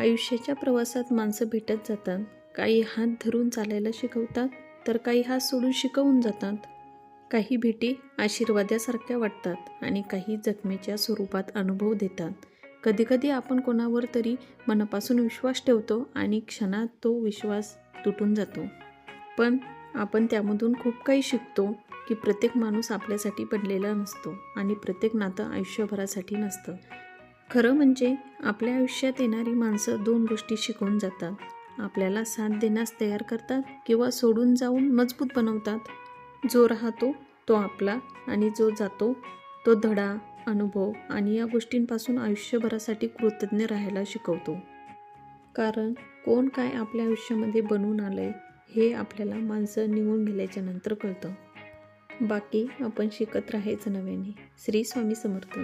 आयुष्याच्या प्रवासात माणसं भेटत जातात. काही हात धरून चालायला शिकवतात तर काही हात सोडून शिकवून जातात. काही भेटी आशीर्वादासारख्या वाटतात आणि काही जखमेच्या स्वरूपात अनुभव देतात. कधीकधी आपण कोणावर तरी मनापासून विश्वास ठेवतो आणि क्षणात तो विश्वास तुटून जातो. पण आपण त्यामधून खूप काही शिकतो की प्रत्येक माणूस आपल्यासाठी बनलेला नसतो आणि प्रत्येक नातं आयुष्यभरासाठी नसतं. खरं म्हणजे आपल्या आयुष्यात येणारी माणसं दोन गोष्टी शिकवून जातात. आपल्याला साथ देण्यास तयार करतात किंवा सोडून जाऊन मजबूत बनवतात. जो राहतो तो आपला आणि जो जातो तो धडा अनुभव आणि या गोष्टींपासून आयुष्यभरासाठी कृतज्ञ राहायला शिकवतो. कारण कोण काय आपल्या आयुष्यामध्ये बनवून आलं आहे हे आपल्याला माणसं निघून गेल्याच्यानंतर कळतं. बाकी आपण शिकत राहायचं नव्याने. श्री स्वामी समर्थ.